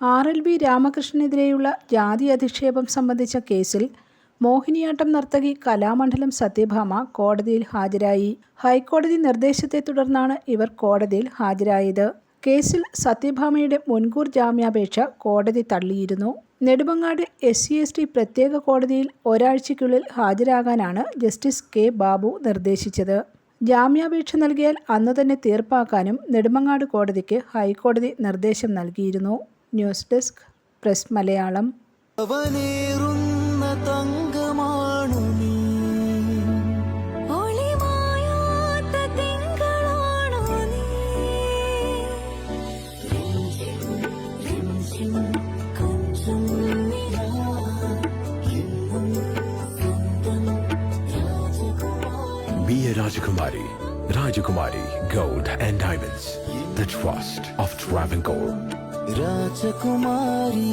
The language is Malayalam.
ആർ എൽ വി രാമകൃഷ്ണനെതിരെയുള്ള ജാതി അധിക്ഷേപം സംബന്ധിച്ച കേസിൽ മോഹിനിയാട്ടം നർത്തകി കലാമണ്ഡലം സത്യഭാമ കോടതിയിൽ ഹാജരായി. ഹൈക്കോടതി നിർദ്ദേശത്തെ തുടർന്നാണ് ഇവർ കോടതിയിൽ ഹാജരായത്. കേസിൽ സത്യഭാമയുടെ മുൻകൂർ ജാമ്യാപേക്ഷ കോടതി തള്ളിയിരുന്നു. Nedumangad S C S T പ്രത്യേക കോടതിയിൽ ഒരാഴ്ചയ്ക്കുള്ളിൽ ഹാജരാകാനാണ് ജസ്റ്റിസ് കെ ബാബു നിർദ്ദേശിച്ചത്. ജാമ്യാപേക്ഷ നൽകിയാൽ അന്നു തന്നെ തീർപ്പാക്കാനും നെടുമങ്ങാട് കോടതിക്ക് ഹൈക്കോടതി നിർദ്ദേശം നൽകിയിരുന്നു. ന്യൂസ് ഡെസ്ക് പ്രസ് മലയാളം തങ്കമാണു എന്നും സ്വന്തം രാജകുമാരി Be a Rajakumari. Rajakumari Gold and Diamonds. The trust of Travancore. Rajakumari.